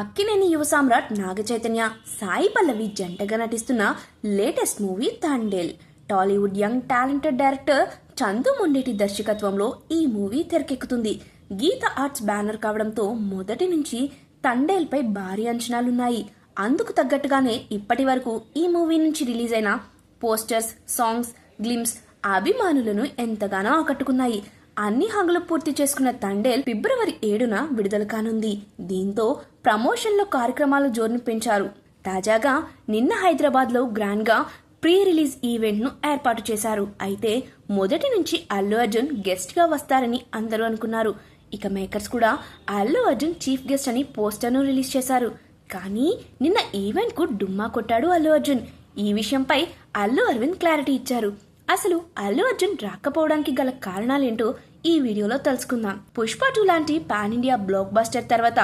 అక్కినేని యువ సామ్రాట్ నాగచైతన్య సాయి పల్లవి జంటగా నటిస్తున్న latest movie Thandel. Tollywood young talented director Chandoo Mondeti దర్శకత్వంలో ఈ మూవీ తెరకెక్కుతుంది. గీత ఆర్ట్స్ బ్యానర్ కావడంతో మొదటి నుంచి తండేల్పై భారీ అంచనాలున్నాయి. అందుకు తగ్గట్టుగానే ఇప్పటి వరకు ఈ మూవీ నుంచి రిలీజ్ అయిన పోస్టర్స్ సాంగ్స్ గ్లిమ్స్ అభిమానులను ఎంతగానో ఆకట్టుకున్నాయి. అన్ని హంగులు పూర్తి చేసుకున్న తండేల్ ఫిబ్రవరి ఏడున విడుదల కానుంది. దీంతో ప్రమోషన్లో కార్యక్రమాలు జోరును పెంచారు. తాజాగా నిన్న హైదరాబాద్లో గ్రాండ్గా ప్రీ రిలీజ్ ఈవెంట్ను ఏర్పాటు చేశారు. అయితే మొదటి నుంచి అల్లు అర్జున్ గెస్ట్గా వస్తారని అందరూ అనుకున్నారు. ఇక మేకర్స్ కూడా అల్లు అర్జున్ చీఫ్ గెస్ట్ అని పోస్టర్ను రిలీజ్ చేశారు. కానీ నిన్న ఈవెంట్కు డుమ్మా కొట్టాడు అల్లు అర్జున్. ఈ విషయంపై అల్లు అరవింద్ క్లారిటీ ఇచ్చారు. అసలు అల్లు అర్జున్ రాకపోవడానికి గల కారణాలేంటో ఈ వీడియోలో తెలుసుకుందాం పుష్ప టూ లాంటి పాన్ ఇండియా బ్లాక్ బస్టర్ తర్వాత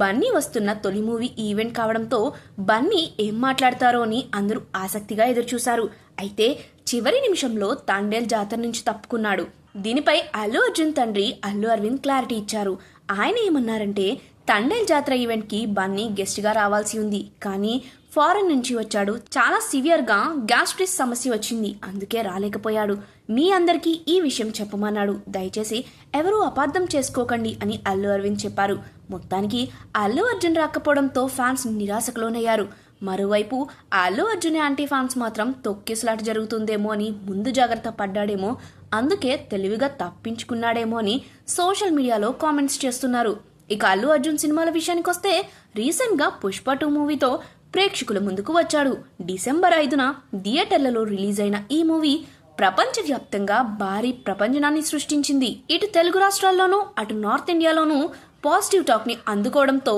బన్నీ వస్తున్న తొలి మూవీ ఈవెంట్ కావడంతో బన్నీ ఏం మాట్లాడతారో అని అందరూ ఆసక్తిగా ఎదురుచూశారు. అయితే చివరి నిమిషంలో తాండేల్ జాతర నుంచి తప్పుకున్నాడు. దీనిపై అల్లు అర్జున్ తండ్రి అల్లు అరవింద్ క్లారిటీ ఇచ్చారు. ఆయన ఏమన్నారంటే తండేల్ జాతర ఈవెంట్కి బన్నీ గెస్ట్గా రావాల్సి ఉంది. కానీ ఫారెన్ నుంచి వచ్చాడు. చాలా సివియర్గా గ్యాస్ట్రిస్ సమస్య వచ్చింది. అందుకే రాలేకపోయాడు. మీ అందరికీ ఈ విషయం చెప్పమన్నాడు. దయచేసి ఎవరూ అపార్థం చేసుకోకండి అని అల్లు అరవింద్ చెప్పారు. మొత్తానికి అల్లు అర్జున్ రాకపోవడంతో ఫ్యాన్స్ నిరాశకులోనయ్యారు మరోవైపు అల్లు అర్జున్ యాంటీ ఫ్యాన్స్ మాత్రం తొక్కిసలాట జరుగుతుందేమో అని ముందు జాగ్రత్త పడ్డాడేమో అందుకే తెలివిగా తప్పించుకున్నాడేమో అని సోషల్ మీడియాలో కామెంట్స్ చేస్తున్నారు. ఇక అల్లు అర్జున్ సినిమాల విషయానికి వస్తే రీసెంట్గా పుష్ప టూ మూవీతో ప్రేక్షకుల ముందుకు వచ్చాడు. డిసెంబర్ ఐదున థియేటర్లలో రిలీజ్ అయిన ఈ మూవీ ప్రపంచవ్యాప్తంగా భారీ ప్రపంచనాన్ని సృష్టించింది. ఇటు తెలుగు రాష్ట్రాల్లోనూ అటు నార్త్ ఇండియాలోనూ పాజిటివ్ టాక్ని అందుకోవడంతో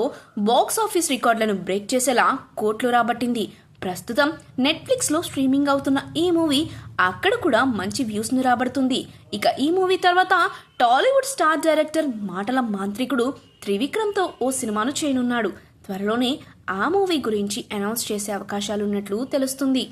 బాక్స్ ఆఫీస్ రికార్డులను బ్రేక్ చేసేలా కోట్లు రాబట్టింది. ప్రస్తుతం నెట్ఫ్లిక్స్లో స్ట్రీమింగ్ అవుతున్న ఈ మూవీ అక్కడ కూడా మంచి వ్యూస్ను రాబడుతుంది. ఇక ఈ మూవీ తర్వాత టాలీవుడ్ స్టార్ డైరెక్టర్ మాటల మాంత్రికుడు త్రివిక్రమ్తో ఓ సినిమాను చేయనున్నాడు. త్వరలోనే ఆ మూవీ గురించి అనౌన్స్ చేసే అవకాశాలున్నట్లు తెలుస్తుంది.